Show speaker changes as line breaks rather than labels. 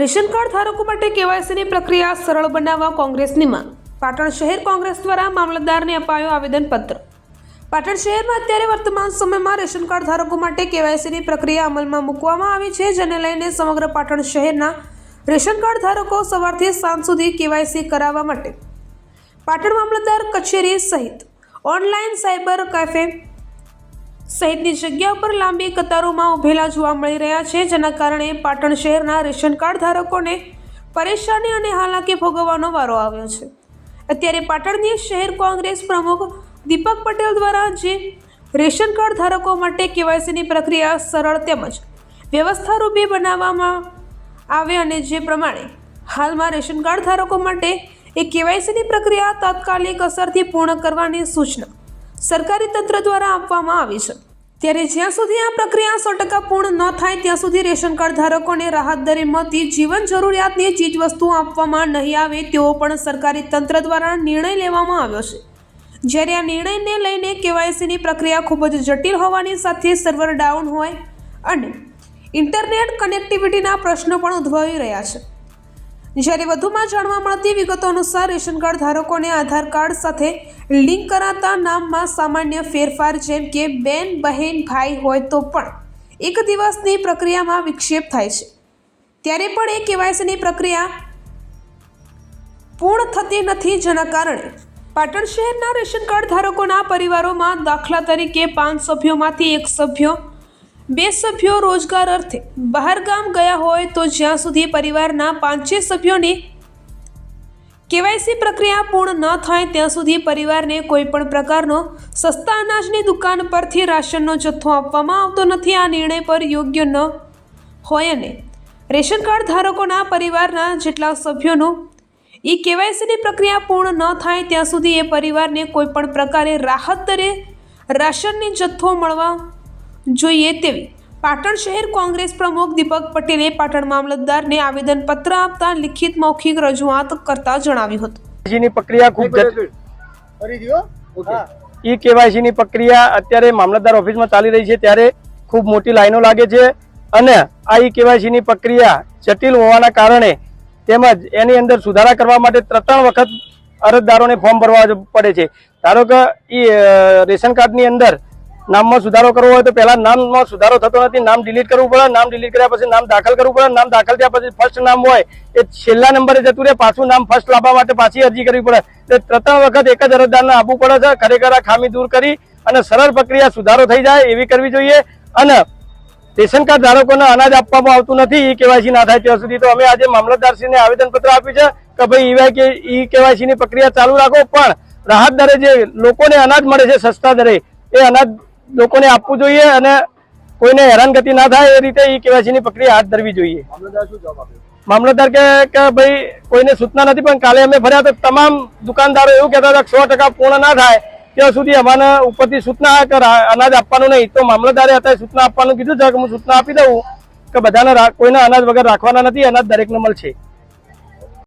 Ration card ધારકો માટે કેવાયસીની પ્રક્રિયા સરળ બનાવવા કોંગ્રેસની માંગ. પાટણ શહેર કોંગ્રેસ દ્વારા મામલતદારને અપાયો આવેદનપત્ર. પાટણ શહેરમાં અત્યારે વર્તમાન સમયમાં રેશન કાર્ડ ધારકો માટે કેવાયસીની પ્રક્રિયા અમલમાં મૂકવામાં આવી છે, જેને લઈને સમગ્ર પાટણ શહેરના રેશન કાર્ડ ધારકો સવારથી સાંજ સુધી કેવાયસી કરાવવા માટે. પાટણ મામલતદાર કચેરી સહિત ઓનલાઈન સાયબર કેફે સહિતની જગ્યા ઉપર લાંબી કતારોમાં ઉભેલા જોવા મળી રહ્યા છે, જેના કારણે પાટણ શહેરના રેશન કાર્ડ ધારકોને પરેશાની અને હાલાકી ભોગવવાનો વારો આવ્યો છે. અત્યારે પાટણની શહેર કોંગ્રેસ પ્રમુખ દીપક પટેલ દ્વારા જે રેશન કાર્ડ ધારકો માટે કેવાયસીની પ્રક્રિયા સરળ તેમજ વ્યવસ્થારૂપી બનાવવામાં આવે અને જે પ્રમાણે હાલમાં રેશન કાર્ડ ધારકો માટે એ કેવાયસીની પ્રક્રિયા તાત્કાલિક અસરથી પૂર્ણ કરવાની સૂચના સરકારી તંત્ર દ્વારા આપવામાં આવી છે. ત્યારે જ્યાં સુધી આ પ્રક્રિયા સો ટકા પૂર્ણ ન થાય, ત્યાં સુધી રેશન કાર્ડ ધારકોને રાહત દરે મળતી જીવન જરૂરિયાતની ચીજવસ્તુઓ આપવામાં નહીં આવે તેવો પણ સરકારી તંત્ર દ્વારા નિર્ણય લેવામાં આવ્યો છે. જ્યારે આ નિર્ણયને લઈને કેવાયસીની પ્રક્રિયા ખૂબ જ જટિલ હોવાની સાથે સર્વર ડાઉન હોય અને ઇન્ટરનેટ કનેક્ટિવિટીના પ્રશ્નો પણ ઉદ્ભવી રહ્યા છે. જ્યારે વધુમાં જાણવા મળતી વિગતો અનુસાર રેશન કાર્ડ ધારકોને આધાર કાર્ડ સાથે લિંક કરાતા નામમાં સામાન્ય ફેરફાર, જેમ કે બેન, બહેન, ભાઈ હોય તો પણ એક દિવસની પ્રક્રિયામાં વિક્ષેપ થાય છે. ત્યારે પણ એ કેવાયસીની પ્રક્રિયા પૂર્ણ થતી નથી જેના કારણે પાટણ શહેરના રેશન કાર્ડ ધારકોના પરિવારોમાં દાખલા તરીકે પાંચ સભ્યોમાંથી એક સભ્ય બે સભ્યો રોજગાર અર્થે બહારગામ ગયા હોય તો જ્યાં સુધી પરિવારના પાંચે સભ્યોની કેવાયસી પ્રક્રિયા પૂર્ણ ન થાય, ત્યાં સુધી પરિવારને કોઈ પણ પ્રકારનો સસ્તા અનાજની દુકાન પરથી રાશનનો જથ્થો આપવામાં આવતો નથી. આ નિર્ણય પર યોગ્ય ન હોય અને રેશન કાર્ડ ધારકોના પરિવારના જેટલા સભ્યોનું એ કેવાયસીની પ્રક્રિયા પૂર્ણ ન થાય, ત્યાં સુધી એ પરિવારને કોઈ પણ પ્રકારે રાહત દરે રાશનની જથ્થો મળવા જોઈએ તેવી. પાટણ શહેર કોંગ્રેસ પ્રમુખ દીપક પટેલે પાટણ મામલતદારને આવેદનપત્ર આપતા લિખિત મૌખિક રજૂઆત કરતા જણાવ્યું હતું.
જેની પ્રક્રિયા ખૂબ ઈ કેવાયસીની પ્રક્રિયા અત્યારે મામલતદાર ઓફિસમાં ચાલી રહી છે ત્યારે ખૂબ મોટી લાઈનો લાગે છે અને આ ઈ કેવાયસીની પ્રક્રિયા જટિલ હોવાના કારણે તેમજ એની અંદર સુધારા કરવા માટે ત્રણ વખત અરજદારોને ફોર્મ ભરવા પડે છે. ધારો કે ઈ રેશન કાર્ડની અંદર નામમાં સુધારો કરવો હોય તો પહેલા નામમાં સુધારો થતો નથી. નામ ડિલીટ કરવું પડે. નામ ડિલીટ કર્યા પછી નામ દાખલ કરવું પડે. નામ દાખલ થયા પછી ફર્સ્ટ નામ હોય એ છેલ્લા નંબરે જતું રહે. પાછું નામ ફર્સ્ટ લાવવા માટે પાછી અરજી કરવી પડે. એટલે ત્રણ વખત એક જ અરજદારને આપવું પડે છે. ખરેખર ખામી દૂર કરી અને સરળ પ્રક્રિયા સુધારો થઈ જાય એવી કરવી જોઈએ. અને રેશન કાર્ડ ધારકોને અનાજ આપવામાં આવતું નથી. ઈ કેવાયસી ના થાય ત્યાં સુધી. તો અમે આજે મામલતદારશ્રીને આવેદનપત્ર આપ્યું છે કે ભાઈ ઈવાય કે ઈ કેવાયસી ની પ્રક્રિયા ચાલુ રાખો. પણ રાહત દરે જે લોકોને અનાજ મળે છે, સસ્તા દરે, એ અનાજ લોકોને આપવું જોઈએ અને કોઈને હેરાનગતિ ના થાય એ રીતે ઈ કેવાયસીની પ્રક્રિયા હાથ ધરવી જોઈએ.
મામલતદાર
કે ભાઈ કોઈને સૂચના નથી પણ કાલે અમે ફર્યા તો તમામ દુકાનદારો એવું કહેતા હતા કે સો ટકા પૂર્ણ ના થાય ત્યાં સુધી અમારે ઉપરથી સૂચના કે અનાજ આપવાનું નહીં. તો મામલતદારે અત્યારે સૂચના આપવાનું કીધું છે કે હું સૂચના આપી દઉં કે બધાને કોઈને અનાજ વગર રાખવાના નથી અનાજ દરેકને મળશે.